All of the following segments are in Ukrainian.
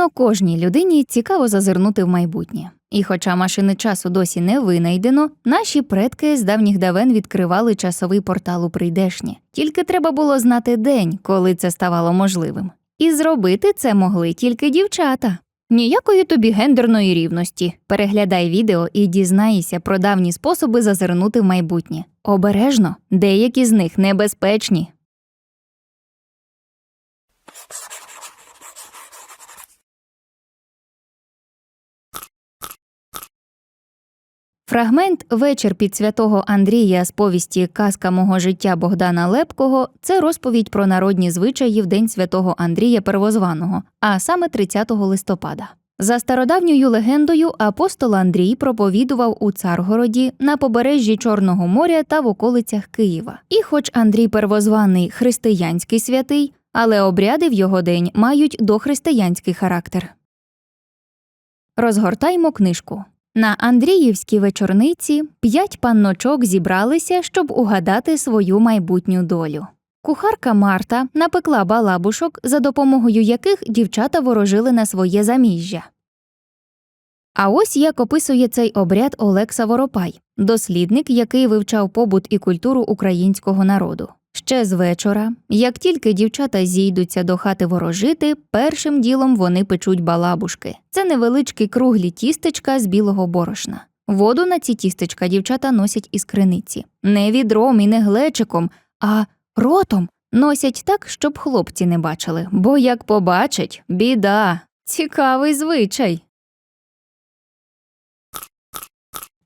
Напевно, кожній людині цікаво зазирнути в майбутнє. І хоча машини часу досі не винайдено, наші предки з давніх давен відкривали часовий портал у прийдешнє. Тільки треба було знати день, коли це ставало можливим. І зробити це могли тільки дівчата. Ніякої тобі гендерної рівності. Переглядай відео і дізнайся про давні способи зазирнути в майбутнє. Обережно, деякі з них небезпечні. Фрагмент Вечір під святого Андрія з повісті Казка мого життя Богдана Лепкого це розповідь про народні звичаї в День святого Андрія Первозваного, а саме 30 листопада. За стародавньою легендою, апостол Андрій проповідував у Царгороді на побережжі Чорного моря та в околицях Києва. І, хоч Андрій Первозваний християнський святий, але обряди в його день мають дохристиянський характер. Розгортаймо книжку. На Андріївській вечорниці п'ять панночок зібралися, щоб угадати свою майбутню долю. Кухарка Марта напекла балабушок, за допомогою яких дівчата ворожили на своє заміжжя. А ось як описує цей обряд Олекса Воропай, дослідник, який вивчав побут і культуру українського народу. Ще з вечора, як тільки дівчата зійдуться до хати ворожити, першим ділом вони печуть балабушки. Це невеличкі круглі тістечка з білого борошна. Воду на ці тістечка дівчата носять із криниці. Не відром і не глечиком, а ротом носять так, щоб хлопці не бачили, бо як побачать, біда. Цікавий звичай.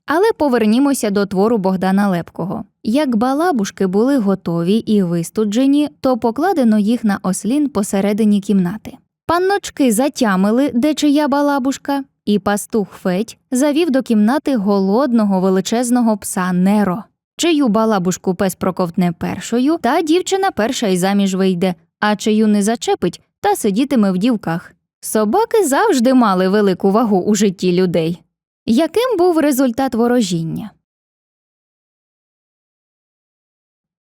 Але повернімося до твору Богдана Лепкого. Як балабушки були готові і вистуджені, то покладено їх на ослін посередині кімнати. Панночки затямили, де чия балабушка, і пастух Федь завів до кімнати голодного величезного пса Неро. Чию балабушку пес проковтне першою, та дівчина перша й заміж вийде, а чию не зачепить, та сидітиме в дівках. Собаки завжди мали велику вагу у житті людей. Яким був результат ворожіння?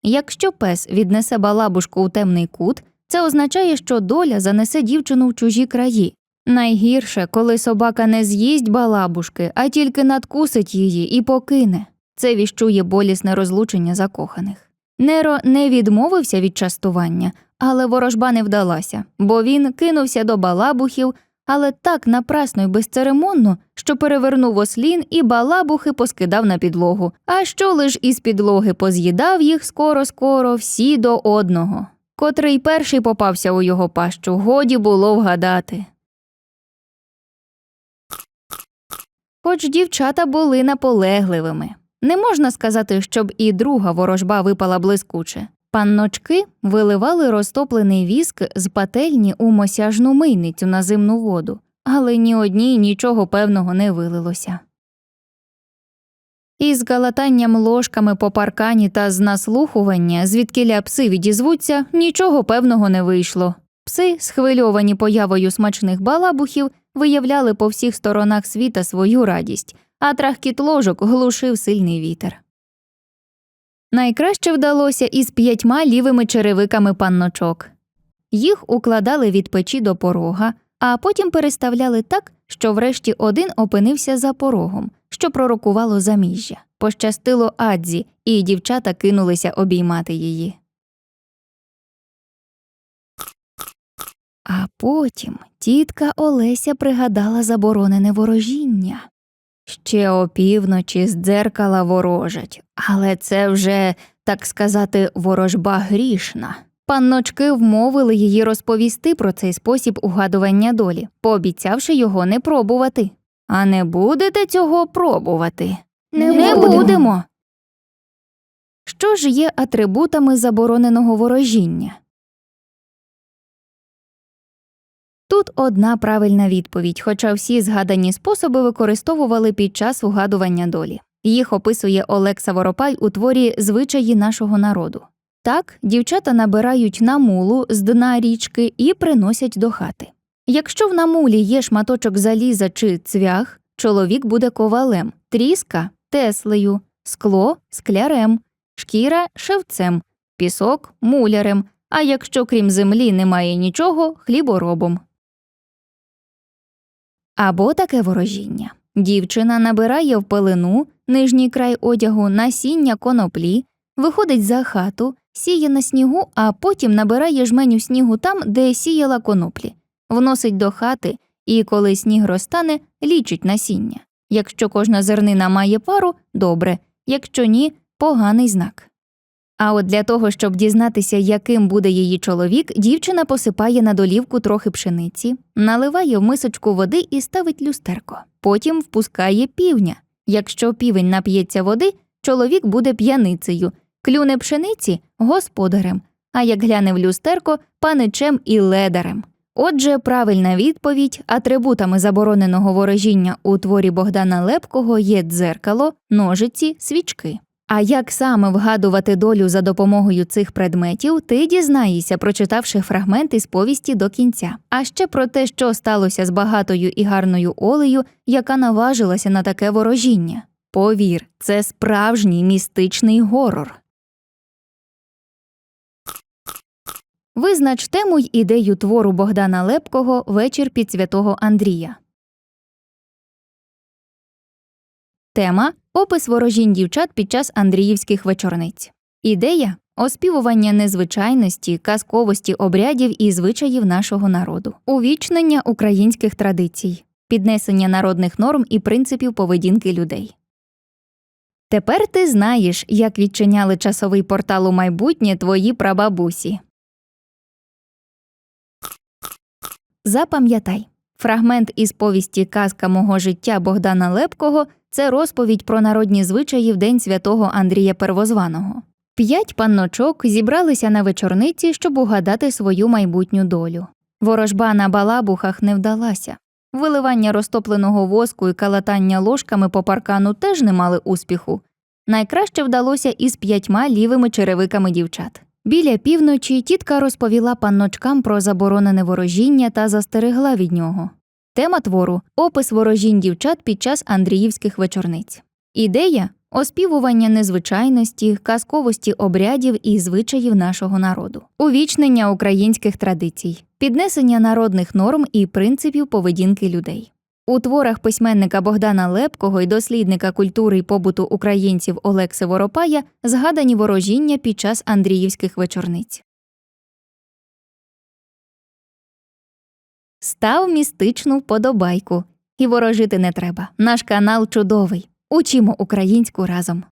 Якщо пес віднесе балабушку у темний кут, це означає, що доля занесе дівчину в чужі краї. Найгірше, коли собака не з'їсть балабушки, а тільки надкусить її і покине. Це віщує болісне розлучення закоханих. Неро не відмовився від частування, але ворожба не вдалася, бо він кинувся до балабухів, але так напрасно й безцеремонно, що перевернув ослін і балабухи поскидав на підлогу, а що лиш із підлоги поз'їдав їх скоро скоро всі до одного. Котрий перший попався у його пащу, годі було вгадати. Хоч дівчата були наполегливими. Не можна сказати, щоб і друга ворожба випала блискуче. Панночки виливали розтоплений віск з пательні у мосяжну мийницю на зимну воду, але ні одній нічого певного не вилилося. Із галатанням ложками по паркані та з наслухування, звідкиля пси відізвуться, нічого певного не вийшло. Пси, схвильовані появою смачних балабухів, виявляли по всіх сторонах світа свою радість, а трахкіт ложок глушив сильний вітер. Найкраще вдалося із п'ятьма лівими черевиками панночок. Їх укладали від печі до порога, а потім переставляли так, що врешті один опинився за порогом, що пророкувало заміжжя. Пощастило Адзі, і дівчата кинулися обіймати її. А потім тітка Олеся пригадала заборонене ворожіння. Ще опівночі з дзеркала ворожать, але це вже, так сказати, ворожба грішна. Панночки вмовили її розповісти про цей спосіб угадування долі, пообіцявши його не пробувати. А не будете цього пробувати? Не не будемо. будемо. Що ж є атрибутами забороненого ворожіння? Тут одна правильна відповідь, хоча всі згадані способи використовували під час угадування долі. Їх описує Олекса Воропай у творі Звичаї нашого народу. Так, дівчата набирають намулу з дна річки і приносять до хати. Якщо в намулі є шматочок заліза чи цвях, чоловік буде ковалем, тріска теслею, скло склярем, шкіра шевцем, пісок мулярем, а якщо крім землі немає нічого, хліборобом. Або таке ворожіння. Дівчина набирає в пелену нижній край одягу насіння коноплі, виходить за хату, сіє на снігу, а потім набирає жменю снігу там, де сіяла коноплі, вносить до хати і, коли сніг розтане, лічить насіння. Якщо кожна зернина має пару добре, якщо ні, поганий знак. А от для того, щоб дізнатися, яким буде її чоловік, дівчина посипає на долівку трохи пшениці, наливає в мисочку води і ставить люстерко. Потім впускає півня. Якщо півень нап'ється води, чоловік буде п'яницею, клюне пшениці господарем, а як гляне в люстерко паничем і ледарем. Отже, правильна відповідь атрибутами забороненого ворожіння у творі Богдана Лепкого є дзеркало, ножиці, свічки. А як саме вгадувати долю за допомогою цих предметів, ти дізнаєшся, прочитавши фрагмент із повісті до кінця. А ще про те, що сталося з багатою і гарною Олею, яка наважилася на таке ворожіння. Повір, це справжній містичний горор. Визнач тему й ідею твору Богдана Лепкого Вечір під святого Андрія. Тема опис ворожінь дівчат під час Андріївських вечорниць. Ідея оспівування незвичайності, казковості обрядів і звичаїв нашого народу, увічнення українських традицій, піднесення народних норм і принципів поведінки людей. Тепер ти знаєш, як відчиняли часовий портал у майбутнє твої прабабусі. Запам'ятай, фрагмент із повісті Казка мого життя Богдана Лепкого це розповідь про народні звичаї в День святого Андрія Первозваного. П'ять панночок зібралися на вечорниці, щоб угадати свою майбутню долю. Ворожба на балабухах не вдалася. Виливання розтопленого воску і калатання ложками по паркану теж не мали успіху. Найкраще вдалося із п'ятьма лівими черевиками дівчат. Біля півночі тітка розповіла панночкам про заборонене ворожіння та застерегла від нього. Тема твору опис ворожінь дівчат під час Андріївських вечорниць. Ідея оспівування незвичайності, казковості обрядів і звичаїв нашого народу, увічнення українських традицій, піднесення народних норм і принципів поведінки людей. У творах письменника Богдана Лепкого і дослідника культури й побуту українців Олекси Воропая згадані ворожіння під час Андріївських вечорниць. Став містичну вподобайку. І ворожити не треба. Наш канал чудовий. Учимо українську разом.